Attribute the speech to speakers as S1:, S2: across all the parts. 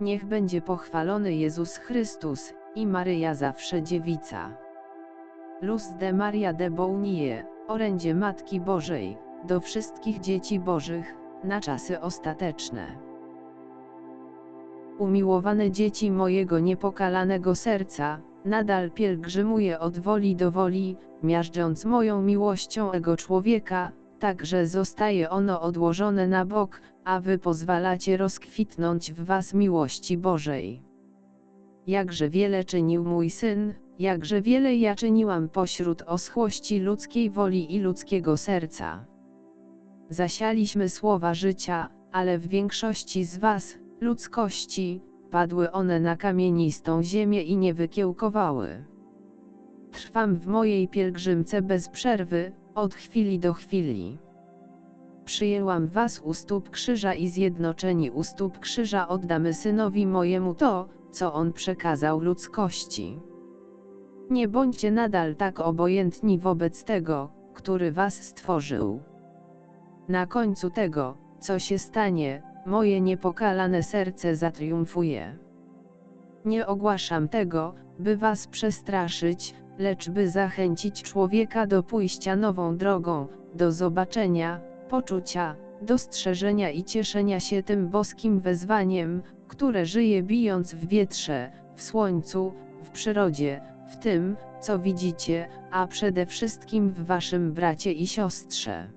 S1: Niech będzie pochwalony Jezus Chrystus i Maryja zawsze dziewica. Luz de Maria de Bounie, orędzie Matki Bożej, do wszystkich dzieci Bożych, na czasy ostateczne. Umiłowane dzieci mojego niepokalanego serca, nadal pielgrzymuję od woli do woli, miażdżąc moją miłością ego człowieka, tak że zostaje ono odłożone na bok, a wy pozwalacie rozkwitnąć w was miłości Bożej. Jakże wiele czynił mój syn, jakże wiele ja czyniłam pośród oschłości ludzkiej woli i ludzkiego serca. Zasialiśmy słowa życia, ale w większości z was, ludzkości, padły one na kamienistą ziemię i nie wykiełkowały. Trwam w mojej pielgrzymce bez przerwy, od chwili do chwili. Przyjęłam was u stóp krzyża i zjednoczeni u stóp krzyża oddamy synowi mojemu to, co on przekazał ludzkości. Nie bądźcie nadal tak obojętni wobec tego, który was stworzył. Na końcu tego, co się stanie, moje niepokalane serce zatriumfuje. Nie ogłaszam tego, by was przestraszyć, lecz by zachęcić człowieka do pójścia nową drogą, do zobaczenia, poczucia, dostrzeżenia i cieszenia się tym boskim wezwaniem, które żyje bijąc w wietrze, w słońcu, w przyrodzie, w tym, co widzicie, a przede wszystkim w waszym bracie i siostrze.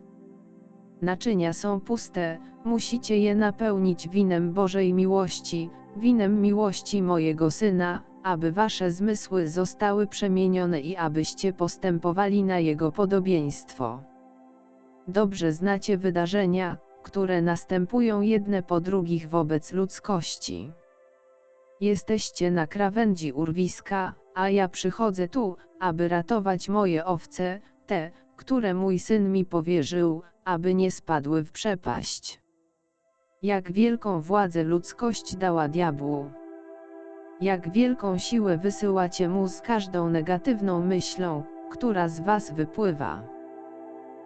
S1: Naczynia są puste, musicie je napełnić winem Bożej miłości, winem miłości mojego Syna, aby wasze zmysły zostały przemienione i abyście postępowali na Jego podobieństwo. Dobrze znacie wydarzenia, które następują jedne po drugich wobec ludzkości. Jesteście na krawędzi urwiska, a ja przychodzę tu, aby ratować moje owce, te, które mój syn mi powierzył, aby nie spadły w przepaść. Jak wielką władzę ludzkość dała diabłu. Jak wielką siłę wysyłacie mu z każdą negatywną myślą, która z was wypływa.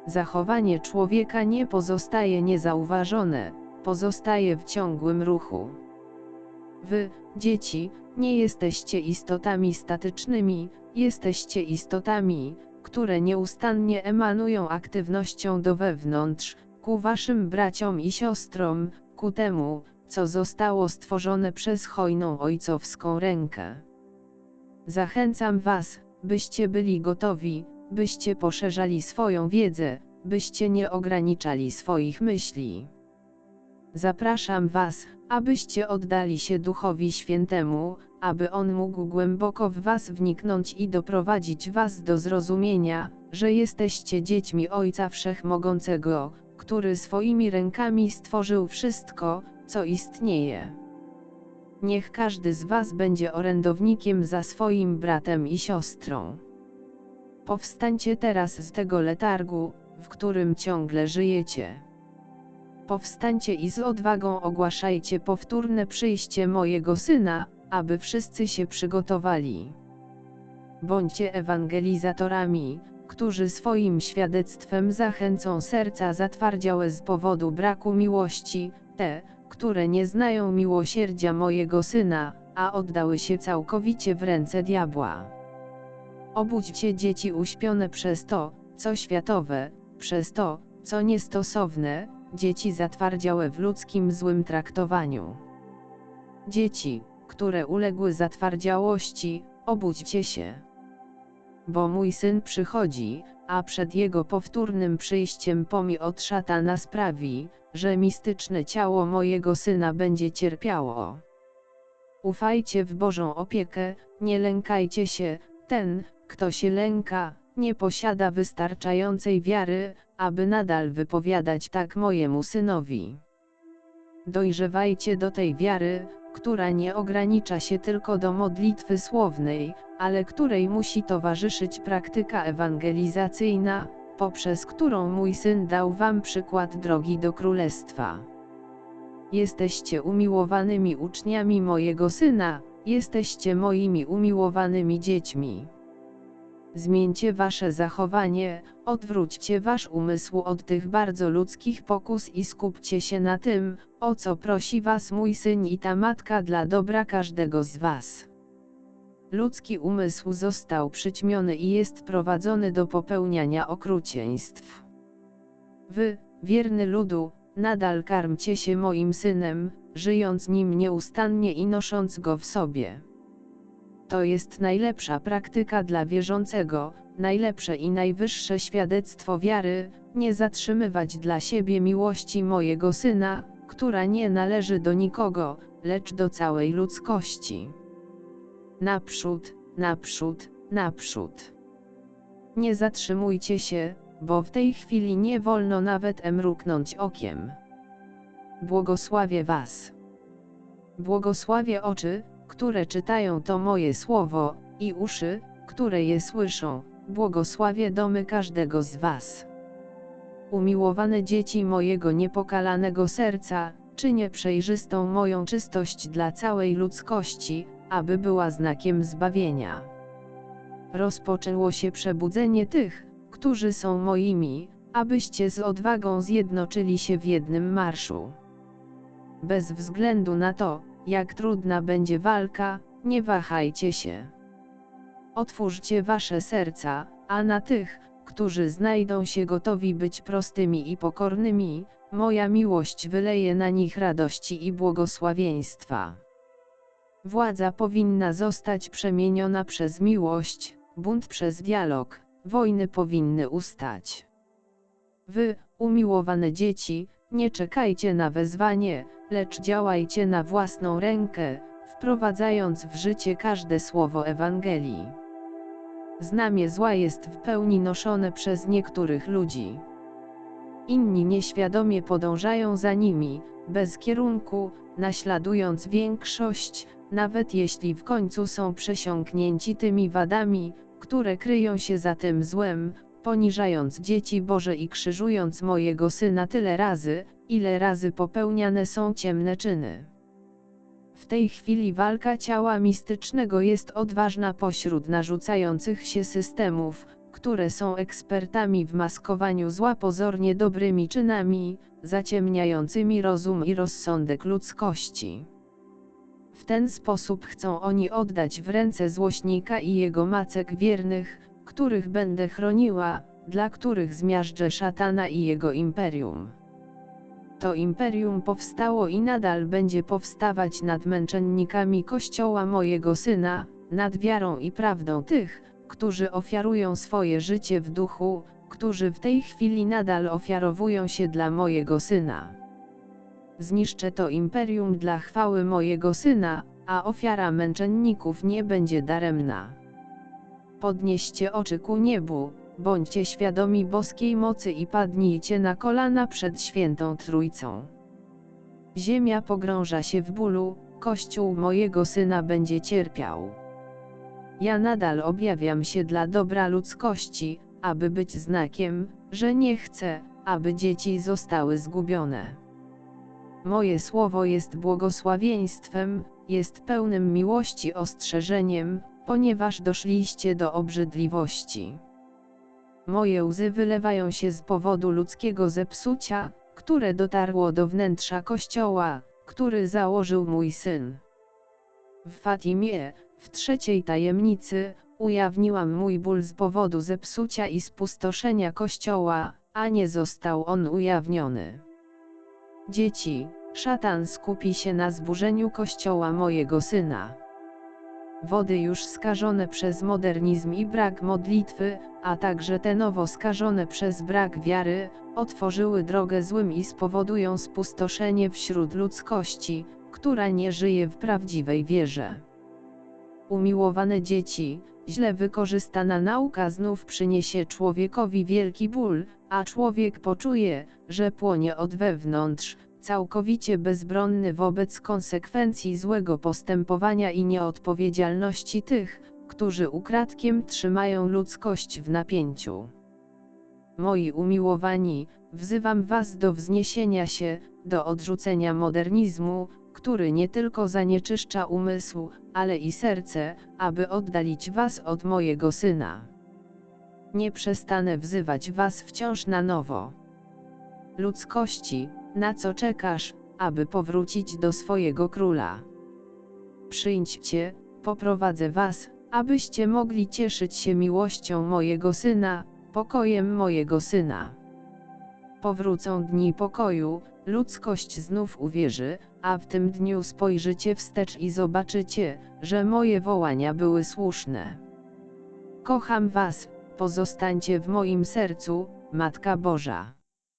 S1: Zachowanie człowieka nie pozostaje niezauważone, pozostaje w ciągłym ruchu. Wy, dzieci, nie jesteście istotami statycznymi, jesteście istotami, które nieustannie emanują aktywnością do wewnątrz, ku waszym braciom i siostrom, ku temu, co zostało stworzone przez hojną ojcowską rękę. Zachęcam was, byście byli gotowi, byście poszerzali swoją wiedzę, byście nie ograniczali swoich myśli. Zapraszam was, abyście oddali się Duchowi Świętemu, aby On mógł głęboko w was wniknąć i doprowadzić was do zrozumienia, że jesteście dziećmi Ojca Wszechmogącego, który swoimi rękami stworzył wszystko, co istnieje. Niech każdy z was będzie orędownikiem za swoim bratem i siostrą. Powstańcie teraz z tego letargu, w którym ciągle żyjecie. Powstańcie i z odwagą ogłaszajcie powtórne przyjście mojego syna, aby wszyscy się przygotowali. Bądźcie ewangelizatorami, którzy swoim świadectwem zachęcą serca zatwardziałe z powodu braku miłości, te, które nie znają miłosierdzia mojego syna, a oddały się całkowicie w ręce diabła. Obudźcie dzieci uśpione przez to, co światowe, przez to, co niestosowne, dzieci zatwardziałe w ludzkim złym traktowaniu. Dzieci, które uległy zatwardziałości, obudźcie się. Bo mój syn przychodzi, a przed jego powtórnym przyjściem pomi od szatana sprawi, że mistyczne ciało mojego syna będzie cierpiało. Ufajcie w Bożą opiekę, nie lękajcie się, ten, kto się lęka, nie posiada wystarczającej wiary, aby nadal wypowiadać tak mojemu synowi. Dojrzewajcie do tej wiary, która nie ogranicza się tylko do modlitwy słownej, ale której musi towarzyszyć praktyka ewangelizacyjna, poprzez którą mój syn dał wam przykład drogi do królestwa. Jesteście umiłowanymi uczniami mojego syna, jesteście moimi umiłowanymi dziećmi. Zmieńcie wasze zachowanie, odwróćcie wasz umysł od tych bardzo ludzkich pokus i skupcie się na tym, o co prosi was mój syn i ta matka dla dobra każdego z was. Ludzki umysł został przyćmiony i jest prowadzony do popełniania okrucieństw. Wy, wierny ludu, nadal karmcie się moim synem, żyjąc nim nieustannie i nosząc go w sobie. To jest najlepsza praktyka dla wierzącego, najlepsze i najwyższe świadectwo wiary, nie zatrzymywać dla siebie miłości mojego syna, która nie należy do nikogo, lecz do całej ludzkości. Naprzód, naprzód, naprzód. Nie zatrzymujcie się, bo w tej chwili nie wolno nawet mruknąć okiem. Błogosławię Was. Błogosławię oczy, które czytają to moje słowo, i uszy, które je słyszą, błogosławię domy każdego z Was. Umiłowane dzieci mojego niepokalanego serca, czynię przejrzystą moją czystość dla całej ludzkości, aby była znakiem zbawienia. Rozpoczęło się przebudzenie tych, którzy są moimi, abyście z odwagą zjednoczyli się w jednym marszu. Bez względu na to, jak trudna będzie walka, nie wahajcie się. Otwórzcie wasze serca, a na tych, którzy znajdą się gotowi być prostymi i pokornymi, moja miłość wyleje na nich radości i błogosławieństwa. Władza powinna zostać przemieniona przez miłość, bunt przez dialog, wojny powinny ustać. Wy, umiłowane dzieci, nie czekajcie na wezwanie, lecz działajcie na własną rękę, wprowadzając w życie każde słowo Ewangelii. Znamie zła jest w pełni noszone przez niektórych ludzi. Inni nieświadomie podążają za nimi, bez kierunku, naśladując większość, nawet jeśli w końcu są przesiąknięci tymi wadami, które kryją się za tym złem, poniżając dzieci Boże i krzyżując mojego Syna tyle razy, ile razy popełniane są ciemne czyny. W tej chwili walka ciała mistycznego jest odważna pośród narzucających się systemów, które są ekspertami w maskowaniu zła pozornie dobrymi czynami, zaciemniającymi rozum i rozsądek ludzkości. W ten sposób chcą oni oddać w ręce złośnika i jego macek wiernych, których będę chroniła, dla których zmiażdżę szatana i jego imperium. To imperium powstało i nadal będzie powstawać nad męczennikami Kościoła mojego Syna, nad wiarą i prawdą tych, którzy ofiarują swoje życie w duchu, którzy w tej chwili nadal ofiarowują się dla mojego Syna. Zniszczę to imperium dla chwały mojego Syna, a ofiara męczenników nie będzie daremna. Podnieście oczy ku niebu, bądźcie świadomi boskiej mocy i padnijcie na kolana przed świętą Trójcą. Ziemia pogrąża się w bólu, Kościół mojego Syna będzie cierpiał. Ja nadal objawiam się dla dobra ludzkości, aby być znakiem, że nie chcę, aby dzieci zostały zgubione. Moje słowo jest błogosławieństwem, jest pełnym miłości ostrzeżeniem, ponieważ doszliście do obrzydliwości. Moje łzy wylewają się z powodu ludzkiego zepsucia, które dotarło do wnętrza kościoła, który założył mój syn. W Fatimie, w trzeciej tajemnicy, ujawniłam mój ból z powodu zepsucia i spustoszenia kościoła, a nie został on ujawniony. Dzieci, szatan skupi się na zburzeniu kościoła mojego syna. Wody już skażone przez modernizm i brak modlitwy, a także te nowo skażone przez brak wiary, otworzyły drogę złym i spowodują spustoszenie wśród ludzkości, która nie żyje w prawdziwej wierze. Umiłowane dzieci, źle wykorzystana nauka znów przyniesie człowiekowi wielki ból, a człowiek poczuje, że płonie od wewnątrz, całkowicie bezbronny wobec konsekwencji złego postępowania i nieodpowiedzialności tych, którzy ukradkiem trzymają ludzkość w napięciu. Moi umiłowani, wzywam Was do wzniesienia się, do odrzucenia modernizmu, który nie tylko zanieczyszcza umysł, ale i serce, aby oddalić Was od mojego Syna. nie przestanę wzywać was wciąż na nowo. Ludzkości, na co czekasz, aby powrócić do swojego króla? Przyjdźcie, poprowadzę was, abyście mogli cieszyć się miłością mojego syna, pokojem mojego syna. Powrócą dni pokoju, ludzkość znów uwierzy, a w tym dniu spojrzycie wstecz i zobaczycie, że moje wołania były słuszne. Kocham was, pozostańcie w moim sercu, Matka Boża.